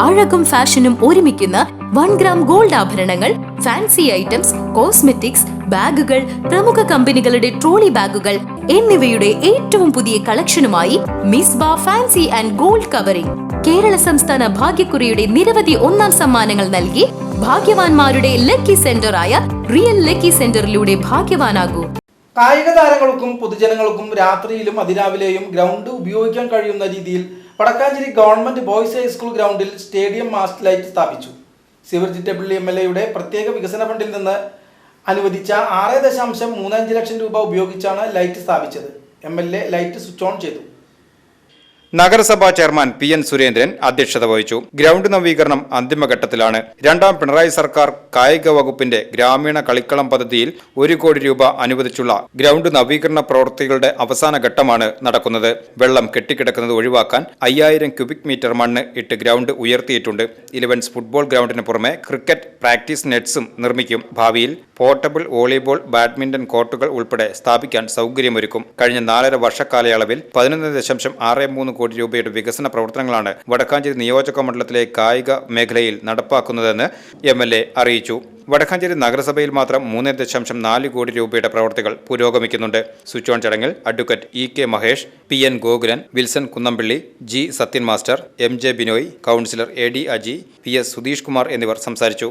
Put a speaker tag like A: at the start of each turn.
A: അഴകും ഫാഷനും ഒരുമിക്കുന്ന one gram gold ആഭരണങ്ങൾ ഫാൻസി ഐറ്റംസ് കോസ്മെറ്റിക്സ് ബാഗുകൾ പ്രമുഖ കമ്പനികളുടെ ട്രോളി ബാഗുകൾ എന്നിവയുടെ ഏറ്റവും പുതിയ കളക്ഷനുമായി മിസ് ബാ fancy and gold covering. Kerala സംസ്ഥാന ഭാഗ്യക്കുറിയുടെ നിരവധി ഒന്നാം സമ്മാനങ്ങൾ നൽകി ഭാഗ്യവാന്മാരുടെ ലക്കി സെന്ററായ റിയൽ ലക്കി സെന്ററിലൂടെ ഭാഗ്യവാനാകൂ.
B: കായിക താരങ്ങൾക്കും പൊതുജനങ്ങൾക്കും രാത്രിയിലും അതിരാവിലെയും ഗ്രൗണ്ട് ഉപയോഗിക്കാൻ കഴിയുന്ന രീതിയിൽ Vadakkanchery government boys high school ഗ്രൗണ്ടിൽ സ്റ്റേഡിയം മാസ്റ്റ് ലൈറ്റ് സ്ഥാപിച്ചു. ശിവർജി ടെബിളി എം എൽ എയുടെ പ്രത്യേക വികസന ഫണ്ടിൽ നിന്ന് അനുവദിച്ച ആറ് ദശാംശം മൂന്നഞ്ച് ലക്ഷം രൂപ ഉപയോഗിച്ചാണ് ലൈറ്റ് സ്ഥാപിച്ചത്. M L A light switch on ചെയ്തു.
C: നഗരസഭാ ചെയർമാൻ പി എൻ സുരേന്ദ്രൻ അധ്യക്ഷത വഹിച്ചു. ഗ്രൗണ്ട് നവീകരണം അന്തിമഘട്ടത്തിലാണ്. രണ്ടാം പിണറായി സർക്കാർ കായിക വകുപ്പിന്റെ ഗ്രാമീണ കളിക്കളം പദ്ധതിയിൽ ഒരു കോടി രൂപ അനുവദിച്ചുള്ള ഗ്രൗണ്ട് നവീകരണ പ്രവൃത്തികളുടെ അവസാന ഘട്ടമാണ് നടക്കുന്നത്. വെള്ളം കെട്ടിക്കിടക്കുന്നത് ഒഴിവാക്കാൻ അയ്യായിരം ക്യൂബിക് മീറ്റർ മണ്ണ് ഇട്ട് ഗ്രൗണ്ട് ഉയർത്തിയിട്ടുണ്ട്. ഇലവൻസ് ഫുട്ബോൾ ഗ്രൗണ്ടിന് പുറമെ ക്രിക്കറ്റ് പ്രാക്ടീസ് നെറ്റ്സും നിർമ്മിക്കും. ഭാവിയിൽ പോർട്ടബിൾ വോളിബോൾ ബാഡ്മിന്റൺ കോർട്ടുകൾ ഉൾപ്പെടെ സ്ഥാപിക്കാൻ സൗകര്യമൊരുക്കും. കഴിഞ്ഞ നാലര വർഷക്കാലയളവിൽ പതിനൊന്ന് ദശാംശം ആറ് മൂന്ന് കോടി രൂപയുടെ വികസന പ്രവർത്തനങ്ങളാണ് വടക്കാഞ്ചേരി നിയോജക മണ്ഡലത്തിലെ കായിക മേഖലയിൽ നടപ്പാക്കുന്നതെന്ന് എം എൽ എ അറിയിച്ചു. വടക്കാഞ്ചേരി നഗരസഭയിൽ മാത്രം മൂന്ന് ദശാംശം നാല് കോടി രൂപയുടെ പ്രവർത്തികൾ പുരോഗമിക്കുന്നുണ്ട്. സ്വിച്ച് ഓൺ ചടങ്ങിൽ advocate E K Mahesh P N Gokulan Wilson Kunnampilly G Sathyan master M J Binoy councillor A D Aji P S Sudheesh Kumar എന്നിവർ സംസാരിച്ചു.